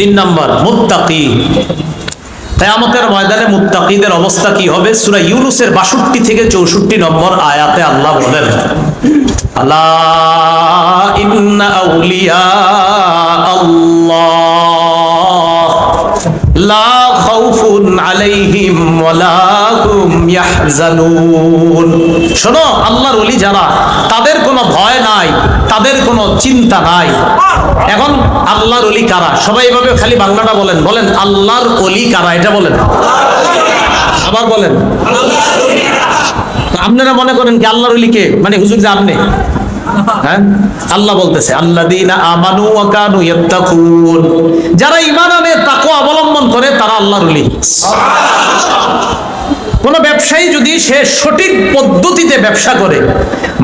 তিন নম্বর, মুত্তাকি। কেয়ামতের ময়দানে মুত্তাকিদের অবস্থা কি হবে? সূরা ইউনুসের 62 থেকে 64 নম্বর আয়াতে আল্লাহ বলেন, আলা ইন্না আউলিয়া আল্লাহ। লা খাউফুন আলাইহিম ওয়ালা হুম শোনো, আল্লাহর ওলি যারা, তাদের কোনো ভয় নাই, তাদের কোনো চিন্তা নাই। এখন আল্লাহর ওলি কারা? সবাই এভাবে খালি বাংলাটা বলেন। বলেন, আল্লাহর ওলি কারা? এটা বলেন। আবার বলেন। আপনারা মনে করেন কি আল্লাহর ওলি কে? মানে হুজুর যে হ্যাঁ? আল্লাহ বলতেছে, আল্লাযীনা আমানু ওয়া কানু ইয়াত্তাকুন। যারা ঈমান আনে, তাকওয়া অবলম্বন করে, তারা আল্লাহর ওলি। কোন ব্যবসায়ী যদি সে সঠিক পদ্ধতিতে ব্যবসা করে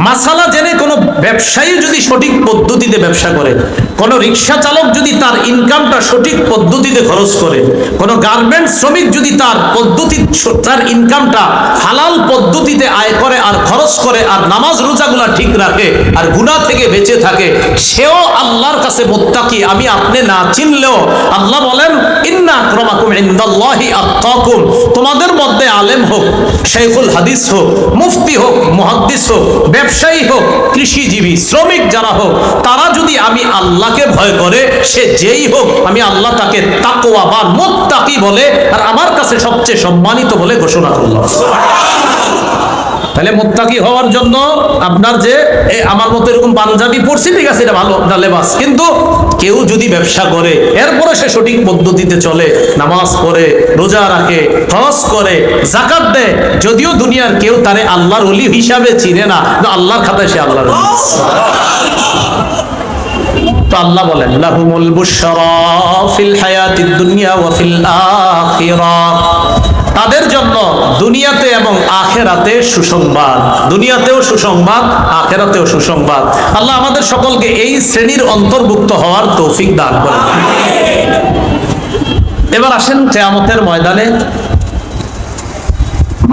মাসালা জেনে কোন ব্যবসায়ী যদি সঠিক পদ্ধতিতে ব্যবসা করে, কোন রিক্সা চালক যদি তার ইনকামটা সঠিক পদ্ধতিতে খরচ করে, কোন গার্মেন্টস শ্রমিক যদি তার পদ্ধতি, তার ইনকামটা হালাল পদ্ধতিতে আয় করে আর খরচ করে আর নামাজ রোজাগুলা ঠিক রাখে আর গুনাহ থেকে বেঁচে থাকে, সেও আল্লাহর কাছে মোত্তাকি। আমি আপনি না চিনলেও আল্লাহ বলেন, ইন্না আক্রমাকুম ইনদাল্লাহি আত্তাকুম। তোমাদের মধ্যে আলেম হোক, শেখুল হাদিস হোক, মুফতি হোক, মুহাদ্দিস হোক ব্যবসায়ী হোক, কৃষিজীবী, শ্রমিক যারা হোক, তারা যদি আমি আল্লাহকে ভয় করে, সে যেই হোক, আমি আল্লাহ তাকে তাকোয়া বা মুত্তাকি বলে, আর আমার কাছে সবচেয়ে সম্মানিত বলে ঘোষণা করলাম। তাহলে মোত্তাকি হওয়ার জন্য আপনার যে আমার মতো এরকম পাঞ্জাবি পড়ছি ঠিক আছে, এটা ভালো লেবাস। কিন্তু কেউ যদি ব্যবসা করে, এরপরে সে সঠিক পদ্ধতিতে চলে, নামাজ পড়ে, রোজা রাখে, হজ করে জাকাত দেয়, যদিও দুনিয়ার কেউ তারে আল্লাহর অলি হিসাবে চিনে না আল্লাহর খাতায় সে আল্লাহর আল্লাহ বলেন, লাহুমুল বুশরা হায়াতিদ দুনিয়া ওয়া ফিল আখিরাহ তাদের জন্য দুনিয়াতে এবং আখেরাতে সুসংবাদ, দুনিয়াতেও সুসংবাদ, আখেরাতেও সুসংবাদ। আল্লাহ আমাদের সকলকে এই শ্রেণির অন্তর্ভুক্ত হওয়ার তৌফিক দান করেন। এবার আসেন কেয়ামতের ময়দানে।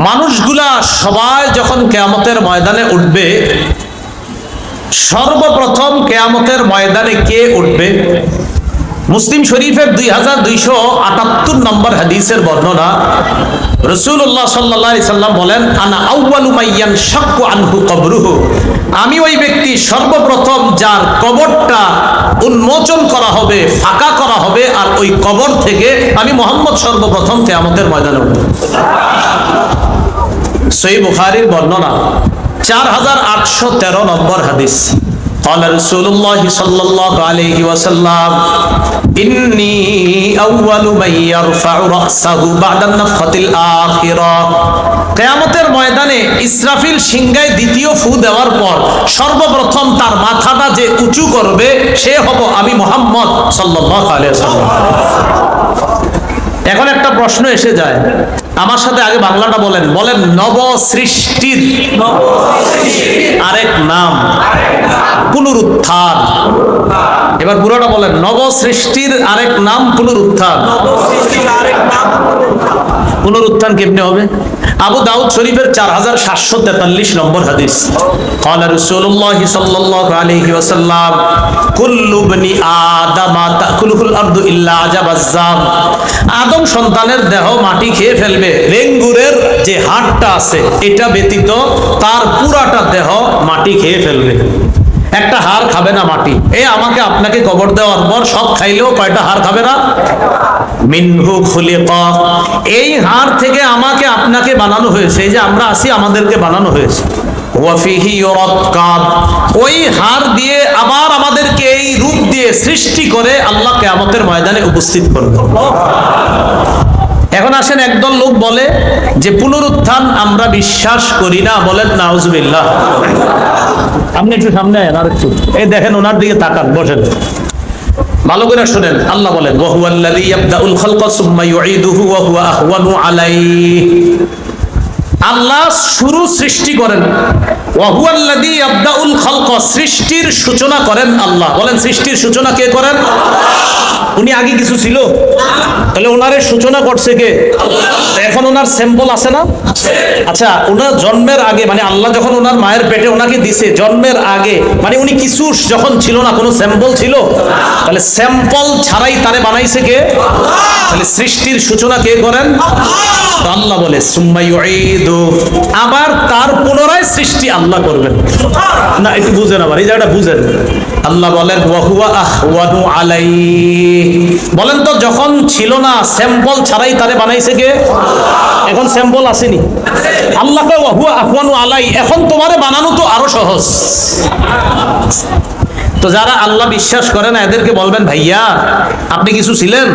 মানুষগুলা সবাই যখন কেয়ামতের ময়দানে উঠবে সর্বপ্রথম কেয়ামতের ময়দানে কে উঠবে? মুসলিম শরীফের দুই হাজার দুইশো আটাত্তর নম্বর হাদিসের বর্ণনা। রসুল্লাহ সাল্লাহ সাল্লাম বলেন, আনা আউ্বালু মাইয়ান শাক্কু আনহু কবরুহু। আমি ওই ব্যক্তি সর্বপ্রথম যার কবরটা উন্মোচন করা হবে, ফাঁকা করা হবে, আর ওই কবর থেকে আমি মোহাম্মদ সর্বপ্রথম কেয়ামতের ময়দানে উঠব। সই বুখারির বর্ণনা। চার হাজার আটশো তেরো নম্বর হাদিস قال رسول الله صلى الله عليه وسلم إني أول من يرفع رأسه بعد النفخة الآخرة কেয়ামতের ময়দানে ইসরাফিল সিংগায় দ্বিতীয় ফু দেওয়ার পর সর্বপ্রথম তার মাথাটা যে উঁচু করবে সে হব আমি মোহাম্মদ সাল্লাল্লাহু আলাইহি ওয়াসাল্লাম এখন একটা প্রশ্ন এসে যায় আমার সাথে আগে বাংলাটা বলেন। বলেন নব সৃষ্টির আরেক নাম। পুনরুত্থান। এবার পুরোটা বলেন নব সৃষ্টির আরেক নাম, পুনরুত্থান। পুনরুত্থান কেমনি হবে? আবু দাউদ শরীফের চার হাজার সাতশো তেতাল্লিশ নম্বর হাদিস। কলা রসুল্লাহ সাল্লাহ আলহি ওসাল্লাম কুল্লুবনি আদামা আদম সন্তানের দেহ মাটি খেয়ে ফেলবে। রেঙ্গুরের যে হাড়টা আছে, এটা ব্যতীত তার পুরাটা দেহ মাটি খেয়ে ফেলবে। একটা হাড় খাবে না মাটি। এ আমাকে আপনাকে কবর দেওয়ার পর সব খাইলেও কয়টা হাড় খাবে না? মিনহু খুলিকা। এই হাড় থেকে আমাকে আপনাকে বানানো হয়েছে। এই যে আমরা আসি আমাদেরকে বানানো হয়েছে। ওই হাড় দিয়ে আবার আমাদেরকে এই রূপ দিয়ে সৃষ্টি করে আল্লাহ কিয়ামতের ময়দানে উপস্থিত করবে। এখন আসেন একদল লোক বলে যে পুনরুত্থান আমরা বিশ্বাস করি না, বলেন নাউজুবিল্লাহ। আপনি একটু সামনে আয়েন, আর একটু। এই দেখেন, ওনার দিকে তাকান, বসেন। ভালো করে শুনেন, আল্লাহ বলেন ওয়া হুয়াল্লাযী ইয়াবদাউল আল্লাহ শুরু সৃষ্টি করেন ওয়াহুয়াল্লাযী ইয়াবদাউল খালক, সৃষ্টির সূচনা করেন আল্লাহ। বলেন, সৃষ্টির সূচনা কে করেন? উনি আগে কিছু ছিল। তাহলে ওনারে সূচনা করছে কে? এখন ওনার স্যাম্পল আছে না? আচ্ছা ওনার জন্মের আগে মানে আল্লাহ যখন ওনার মায়ের পেটে ওনাকে দিছে, জন্মের আগে মানে উনি কিছু যখন ছিল না, কোনো স্যাম্পল ছিল? তাহলে স্যাম্পল ছাড়াই তারে বানাইছে কে? তাহলে সৃষ্টির সূচনা কে করেন? আল্লাহ বলে, সুম্মা ইউঈদু। আবার তার পুনরায় সৃষ্টি আল্লাহ। করবেন না একটু বুঝেন আবার, এই জায়গাটা বুঝেন। আল্লাহ বলেন, ওয়াহুয়া আলাই বলেন তো, যখন ছিল না, স্যাম্পল ছাড়াই তারে বানাইছে কে? এখন স্যাম্পল আসেনি। আল্লাহ ওয়াহুয়া আহওয়ানু আলাই। এখন তোমারে বানানো তো আরও সহজ। তো যারা আল্লাহ বিশ্বাস করে না, এদেরকে বলবেন, ভাইয়া, আপনি কিছু ছিলেন?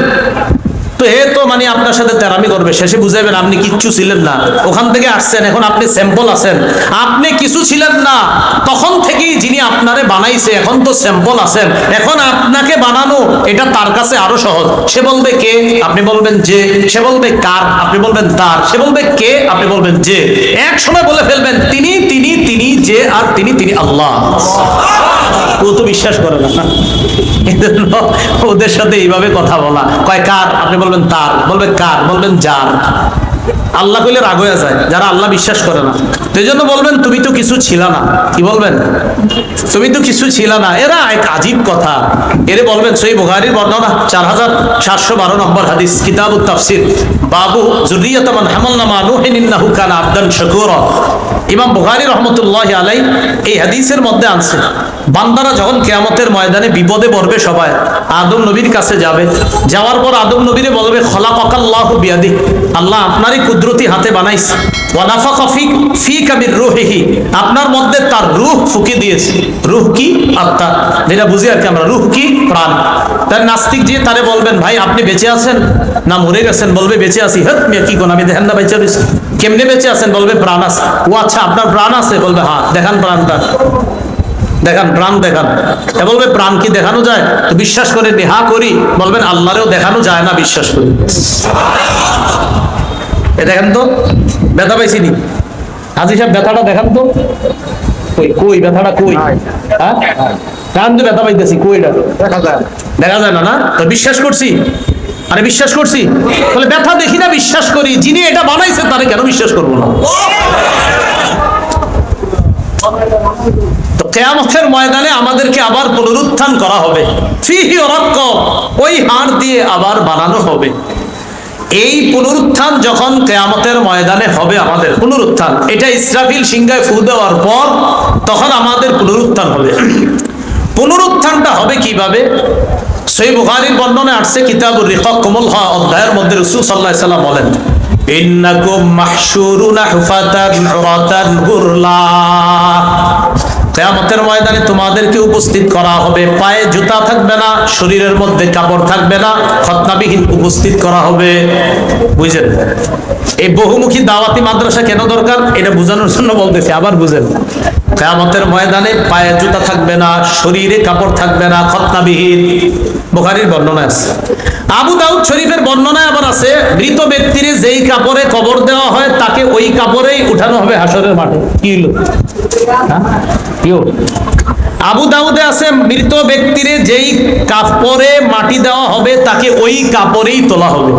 তো হে তো মানে আপনার সাথে তেরামি করবে, শেষে বুঝাবেন আপনি কিচ্ছু ছিলেন না। ওখান থেকে আসছেন, এখন আপনি স্যাম্পল আছেন। আপনি কিছু ছিলেন না, তখন থেকেই যিনি আপনারে বানাইছে, এখন তো স্যাম্পল আছেন। এখন আপনাকে বানানো, এটা তার কাছে আরও সহজ। সে বলবে কে, আপনি বলবেন যে। সে বলবে কার, আপনি বলবেন তার। সে বলবে কে, আপনি বলবেন যে। এক সময় বলে ফেলবেন, তিনি তিনি তিনি, যে, আর তিনি তিনি, আল্লাহ। ও তো বিশ্বাস করে না। ওদের সাথে এইভাবে কথা বলা। কয়, কার? আপনি বলবেন তার। বলবে কার? বলবেন যার। আল্লাহ কইলে রাগ হয়ে যায়, যারা আল্লাহ বিশ্বাস করে না। এই জন্য বলবেন, তুমি তো কিছু ছিল না। কি বলবেন? তুমি তো কিছু ছিল না। এরা এক আজীব কথা। এরে বলবেন সই বুখারীর বর্ণনা, চার হাজার সাতশো বারো নম্বর হাদিস কিতাব তাফসির, বাবু জুরিয়াতামান হামালনা মানুহিন ইন্নাহু কানা আবদান শাকুরা। ইমাম বুখারী রহমতুল্লাহ আলাই এই হাদিসের মধ্যে আনছে। বান্দারা যখন কেয়ামতের ময়দানে বিপদে পড়বে সবাই, আদম নবীর কাছে যাবে। যাওয়ার পর আদম নবীরে বলবে খলা পাকাল্লাহ বিয়াদি আল্লাহ আপনারই কুদরতি হাতে বানাইছে। ওয়ানাফা কফি ফি কাবির রুহিহি, আপনার মধ্যে তার রূহ ফুকি দিয়েছে। রূহ কি? আত্মা। যেটা বুঝি আর কি আমরা, রূহ কি? প্রাণ। তার নাস্তিক যে তারে বলবেন, ভাই, আপনি বেঁচে আছেন? না, মরে গেছেন। বলবে, বেঁচে আছি। হ্যাঁ মিয়া কি কোন আমি দেখেন না বেঁচে কেমনে বেঁচে আছেন? বলবে, প্রাণ আছে। ও আচ্ছা আপনার প্রাণ আছে? বলবে হ্যাঁ দেখান প্রাণটা। দেখান প্রাণ দেখান। এ বলবে প্রাণ কি দেখানো যায়? তো বিশ্বাস করে নেহা করি। বলবেন আল্লাহরেও দেখানো যায় না বিশ্বাস করি। এ দেখেন তো ব্যথা পাইছি নি। হাজি সাহেব ব্যথাটা দেখান তো। কই কই ব্যথাটা কই? হ্যাঁ? তো ব্যথা পাইতেছি কইটা দেখা যায় দেখা যায় না না? তো বিশ্বাস করছি? আরে বিশ্বাস করছি? তাহলে ব্যথা দেখি না বিশ্বাস করি। যিনি এটা বানাইছে তারে কেন বিশ্বাস করব না? কেয়ামতের ময়দানে আমাদেরকে আবার পুনরুত্থান করা হবে। ফিহি অরক্ক ওই হাড় দিয়ে আবার বানানো হবে। এই পুনরুত্থান যখন কেয়ামতের ময়দানে হবে আমাদের, পুনরুত্থান, এটা ইসরাফিল সিংহায় ফু দেওয়ার পর তখন আমাদের পুনরুত্থান হবে। পুনরুত্থানটা হবে কীভাবে? সেই বুখারীর বর্ণনে আসছে, কিতাবুর রিকাক কোমল হা অধ্যায়ের মধ্যে রাসূল আলাইহি সাল্লাম বলেন, ইন্নাকুম মাহশুরুনা হুফাতান উরাতান গুরলা। কেয়ামতের ময়দানে তোমাদেরকে উপস্থিত করা হবে। পায়ে জুতা থাকবে না, শরীরের মধ্যে কাপড় থাকবে না, খতনাবিহীন উপস্থিত করা হবে। বুঝলেন এই বহুমুখী দাওয়াতি মাদ্রাসা কেন দরকার? এটা বোঝানোর জন্য বলতেছি, আবার বুঝেন। কেয়ামতের ময়দানে পায়ে জুতা থাকবে না, শরীরে কাপড় থাকবে না, খতনাবিহীন। বুখারীর বর্ণনা আছে। আবু দাউদ শরীফের বর্ণনায় আবার আছে, মৃত ব্যক্তির যেই কাপড়ে কবর দেওয়া হয়, তাকে ওই কাপড়েই উঠানো হবে হাসরের মাঠে। কি হ্যাঁ? আবু দাউদে আছে, মৃত ব্যক্তির যেই কাপড়ে মাটি দেওয়া হবে, তাকে ওই কাপড়েই তোলা হবে।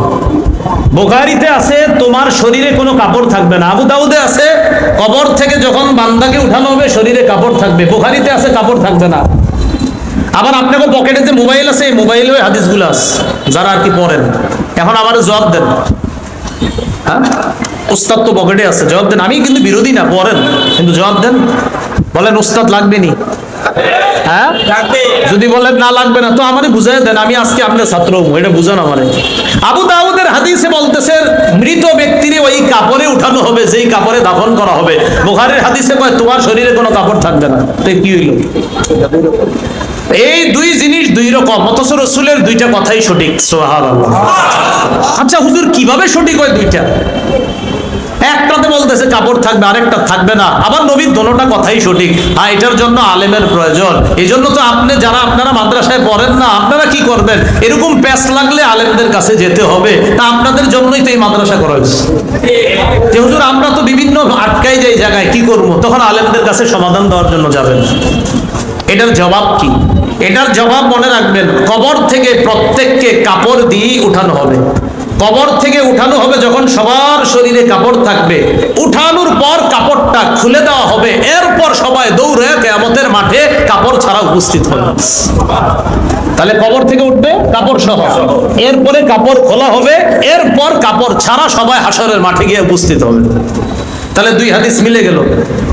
বোখারিতে আছে, তোমার শরীরে কোনো কাপড় থাকবে না। আবু দাউদে আছে, কবর থেকে যখন বান্দাকে উঠানো হবে, শরীরে কাপড় থাকবে। বোখারিতে আছে, কাপড় থাকবে না। আবার আপনাকে পকেটে যে মোবাইল আছে, এই মোবাইল ওই হাদিসগুলো আছে, যারা আর কি পড়েন। এখন আবার জবাব দেন। হ্যাঁ? উস্তাদ তো পকেটে আছে, জবাব দেন। আমি কিন্তু বিরোধী না, পড়েন। কিন্তু জবাব দেন। বলেন, উস্তাদ লাগবে নি? হ্যাঁ? যদি বলেন না লাগবে না তো আমারে বুঝাই দেন আমি আজকে আপনার ছাত্র এটা বুঝান আমারে। আবু দাউদের হাদিসে বলতেছে মৃত ব্যক্তির ওই কাপড়ে উঠানো হবে যেই কাপড়ে দাফন করা হবে। বুখারীর হাদিসে কয় তোমার শরীরে কোনো কাপড় থাকবে না। তো কি হইল? এই দুই জিনিস দুই রকম অথচ রসুলের দুইটা কথাই সঠিক সোহার আচ্ছা হুজুর কীভাবে সঠিক হয় দুইটা? একটাতে বলতেছে, কাপড় থাকবে, আরেকটা থাকবে না। আবার নবীর দোনোটা কথাই সঠিক। হ্যাঁ এটার জন্য আলেমের প্রয়োজন। এই জন্য তো আপনি যারা আপনারা মাদ্রাসায় পড়েন না, আপনারা কি করবেন? এরকম প্যাস লাগলে আলেমদের কাছে যেতে হবে। তা আপনাদের জন্যই তো এই মাদ্রাসা করা হয়েছে। যে হুজুর, আমরা তো বিভিন্ন আটকাই যাই জায়গায়, কি করব? তখন আলেমদের কাছে সমাধান দেওয়ার জন্য যাবেন। এটার জবাব কি? এটার জবাব মনে রাখবেন, কবর থেকে প্রত্যেককে কাপড় দিয়েই উঠানো হবে। কবর থেকে উঠানো হবে যখন সবার শরীরে কাপড় থাকবে। উঠানোর পর কাপড়টা খুলে দেওয়া হবে। এরপর সবাই দৌড়ে কেয়ামতের মাঠে কাপড় ছাড়া উপস্থিত হবে তাহলে কবর থেকে উঠবে, কাপড় সহ। এরপরে কাপড় খোলা হবে, এরপর কাপড় ছাড়া সবাই হাসরের মাঠে গিয়ে উপস্থিত হবে। তাহলে দুই হাদিস মিলে গেল।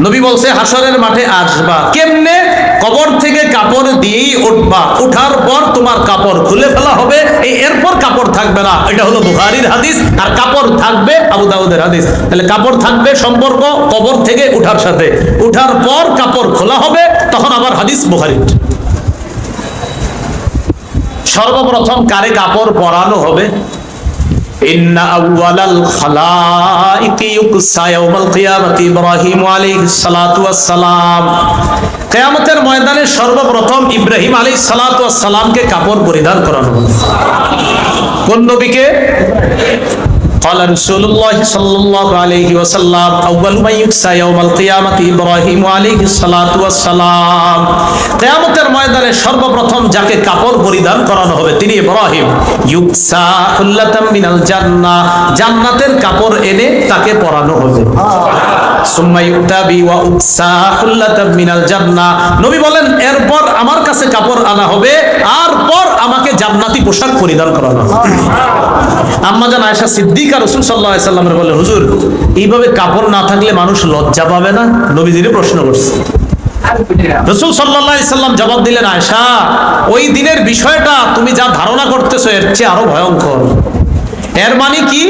নবী বলছে, হাসরের মাঠে আসবা। কেমনে? কবর থেকে কাপড় দিয়েই উঠবা। উঠার পর তোমার কাপড় খুলে ফেলা হবে। এই এরপর কাপড় থাকবে না। এটা হলো বুখারীর হাদিস। আর কাপড় থাকবে আবু দাউদের হাদিস। তাহলে কাপড় থাকবে সম্পর্ক কবর থেকে উঠার সাথে। উঠার পর কাপড় খোলা হবে, তখন আবার হাদিস বুখারীর। সর্বপ্রথম কারে কাপড় পরানো হবে? সালাম ময়দানে সর্বপ্রথম ইব্রাহিম আলাইহিস সালাতু সালামকে কাপড় পরিধান করানো কোন নবীকে? قال رسول الله صلى الله عليه وسلم أول من يكسى يوم القيامة إبراهيم عليه الصلاة والسلام কিয়ামতের ময়দানে সর্বপ্রথম যাকে কাপড় পরিধান করানো হবে তিনি ইব্রাহিম ইউকসা হুল্লাতাম মিনাল জান্নাহ জান্নাতের কাপড় এনে তাকে পরানো হবে সুম্মা ইউতাবি ওয়া উকসা হুল্লাতাম মিনাল জান্নাহ নবী বলেন এরপর আমার কাছে কাপড় আনা হবে আর পর আমাকে জান্নাতি পোশাক পরিধান করানো হবে আম্মা জান আয়েশা সিদ্দিকা রসুল সাল্লাহ সাল্লামের বলে, হুজুর, এইভাবে কাপড় না থাকলে মানুষ লজ্জা পাবে না? নবীজিরে প্রশ্ন করছে। রসুল সাল্লাহ জবাব দিলেন আয়সা ওই দিনের বিষয়টা তুমি যা ধারণা এর চেয়ে আরও ভয়ঙ্কর। এর মানে কি?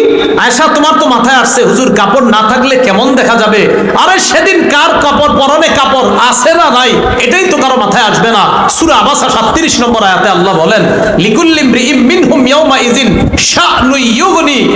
আয়সা তোমার তো মাথায় আসছে, হুজুর, কাপড় না থাকলে কেমন দেখা যাবে? আরে, সেদিন কার কাপড়, পরনে কাপড় আছে না নাই? এটাই তো কারও মাথায় আসবে না। সূরা আবাসা 37 নম্বর আয়াতে আল্লাহ বলেন, লিকুল্লি ইমরিইম মিনহুম ইয়াউমা একটা পেরেশানির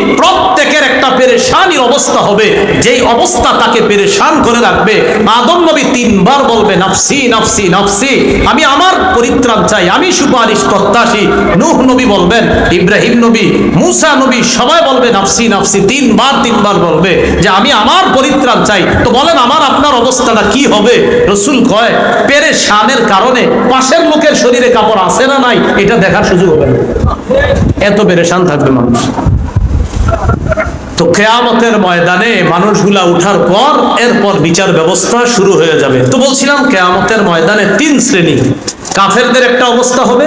অবস্থা হবে, যেই অবস্থা তাকে পেরেশান করে রাখবে। আদম নবী তিনবার বলবে, নাফসি নাফসি নাফসি, আমি আমার পরিত্রাণ চাই, আমি সুপারিশ প্রত্যাশী। নূহ নবী বলবেন, ইব্রাহিম নবী, মুসা নবী সবাই বলবে, নাফসি নাফসি, তিনবার তিনবার বলবে যে, আমি আমার পরিত্রাণ চাই। তো বলেন, আমার, আপনার অবস্থাটা কি হবে? রসুল কয় পেরে শানের কারণে পাশের লোকের শরীরে কাপড় আছে না নাই? এটা দেখার সুযোগ হবে না। এত পেরেশান থাকবে মানুষ। তো কেয়ামতের ময়দানে মানুষগুলা উঠার পর এরপর বিচার ব্যবস্থা শুরু হয়ে যাবে। তো বলছিলাম, কেয়ামতের ময়দানে তিন শ্রেণি। কাফেরদের একটা অবস্থা হবে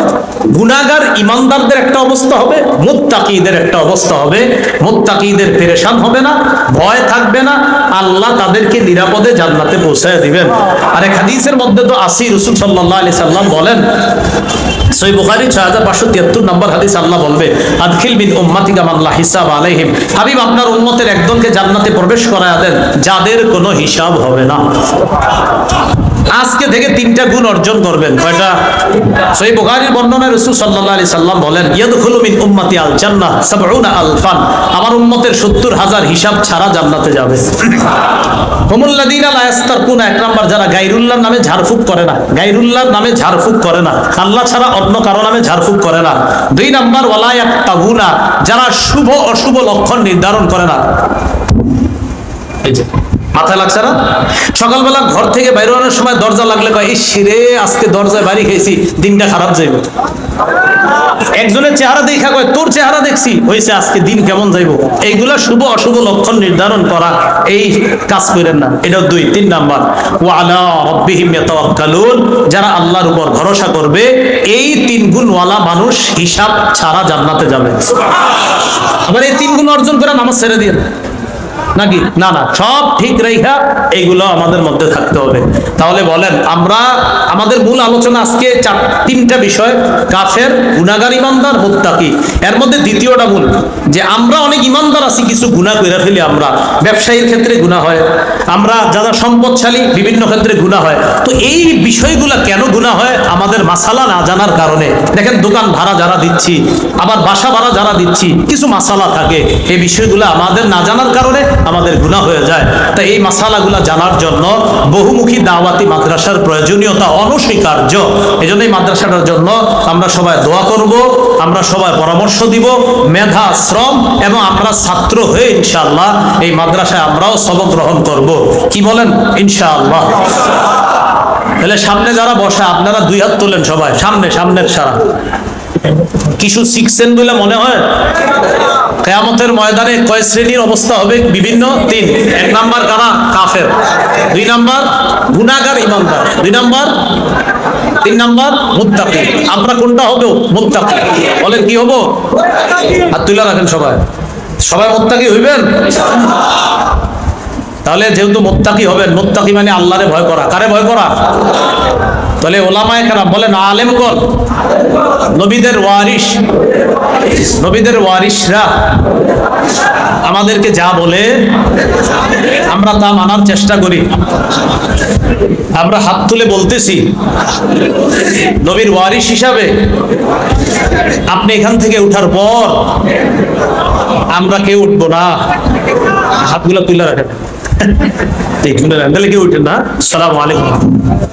গুনাগার ইমানদারদের একটা অবস্থা হবে, মুত্তাকিদের একটা অবস্থা হবে। মুত্তাকিদের পেরেশান হবে না, ভয় থাকবে না, আল্লাহ তাদেরকে নিরাপদে জান্নাতে পৌঁছায় দিবেন। আর এক হাদিসের মধ্যে তো আসি, রসুল সাল্লাহ আলি সাল্লাম বলেন সই বুখারী ছয় হাজার পাঁচশো তিয়াত্তর নম্বর হাদিস আল্লাহ বলবে, আদখিল বিন উম্মাতিকা মাল্লাহ হিসাব হাবিব, আপনার উম্মতের একদলকে জান্নাতে প্রবেশ করায় দেন, যাদের কোনো হিসাব হবে না। আজকে থেকে তিনটা গুণ অর্জন করবেন। কয়টা? সই বুখারীর বর্ণনায় রাসূল সাল্লাল্লাহু আলাইহি সাল্লাম বলেন, ইয়াদখুলু মিন উম্মতি আল জান্নাহ 70 আলফান। আমার উম্মতের 70 হাজার হিসাব ছাড়া জান্নাতে যাবে। হুমুল্লাযীনা লা ইস্তারকুনা এক নাম্বার যারা গায়রুল্লাহর নামে ঝাড়ফুঁক করে না, গায়রুল্লাহর নামে ঝাড়ফুঁক করে না, আল্লাহ ছাড়া অন্য কারও নামে ঝাড়ফুঁক করে না। দুই নাম্বার, ওয়ালা ইয়াক্তাবুনা যারা শুভ অশুভ লক্ষণ নির্ধারণ করে না। এই যে মাথায় লাগছে না? সকালবেলা ঘর থেকে বাইরানোর সময় দরজা লাগলে কয়, ইস রে, আজকে দরজায় বাড়ি খেয়েছি দিনটা খারাপ যাইব। একজনের চেহারা দেখা কয়, তোর চেহারা দেখছি হয়েছে আজকে দিন কেমন যাইব? এইগুলা শুভ অশুভ লক্ষণ নির্ধারণ করা, এই কাজ করেন না। এটা দুই, তিন নাম্বার। ওয়ালা রব্বিহিম ইয়াতাওয়াক্কালুন, যারা আল্লাহর উপর ভরসা করবে, এই তিন গুণওয়ালা মানুষ হিসাব ছাড়া জান্নাতে যাবে। আবার এই তিন গুণ অর্জন করে নামাজ ছেড়ে দিয়ে নাকি? না না, সব ঠিক রেখা এইগুলো আমাদের মধ্যে থাকতে হবে। তাহলে বলেন, আমরা, আমাদের মূল আলোচনা আজকে চার, তিনটা বিষয়। কাফের গুনাগার ইমানদার, মুত্তাকি। এর মধ্যে দ্বিতীয়টা মূল, যে আমরা অনেক ইমানদার আছি, কিছু গুনাহ করে ফেলি আমরা। ব্যবসায়ীর ক্ষেত্রে গুনাহ হয়। আমরা যারা সম্পদশালী, বিভিন্ন ক্ষেত্রে গুনাহ হয়। তো এই বিষয়গুলো কেন গুনাহ হয়? আমাদের মাসালা না জানার কারণে। দেখেন, দোকান ভাড়া যারা দিচ্ছি, আবার বাসা ভাড়া যারা দিচ্ছি, কিছু মাসালা থাকে। এই বিষয়গুলো আমাদের না জানার কারণে আমাদের গুনাহ হয়ে যায়। তাই এই মাসালাগুলা জানার জন্য বহুমুখী দাওয়াতি মাদ্রাসার প্রয়োজনীয়তা অনস্বীকার্য। এই জন্য মাদ্রাসাটার জন্য আমরা সবাই দোয়া করব, আমরা সবাই পরামর্শ দিব, মেধা, শ্রম এবং আমরা ছাত্র হয়ে ইনশাআল্লাহ এই মাদ্রাসায় আমরাও সবক গ্রহণ করব। কি বলেন? ইনশাআল্লাহ। তাহলে সামনে যারা বসে, আপনারা দুই হাত তোলেন সবাই। সামনে, সামনের সারা। কিছু শিখছেন বলে মনে হয়? কেয়ামতের ময়দানে কয় শ্রেণির অবস্থা হবে বিভিন্ন? তিন। এক নাম্বার কারা? কাফের। দুই নাম্বার গুনাগার ইমানদার। দুই নাম্বার তিন নাম্বার মুত্তাকি। আমরা কোনটা হব? মুত্তাকি। বলেন কি হব? হাত তুলে রাখেন সবাই। সবাই মুত্তাকি হইবেন? তাহলে যেহেতু মোত্তাকি হবেন, মোত্তাকি মানে আল্লাহরে ভয় করা। কারে ভয় করা? তাহলে ওলামায় কারা বলেন, আলেম কোন? নবীদের ওয়ারিস নবীদের ওয়ারিসরা আমাদেরকে যা বলে, আমরা তা মানার চেষ্টা করি। আমরা হাত তুলে বলতেছি, নবীর ওয়ারিস হিসাবে আপনি এখান থেকে উঠার পর আমরা কেউ উঠবো না। হাতগুলো তুলে রাখেন। তাহলে কেউ উঠেন না। সালাম আলাইকুম।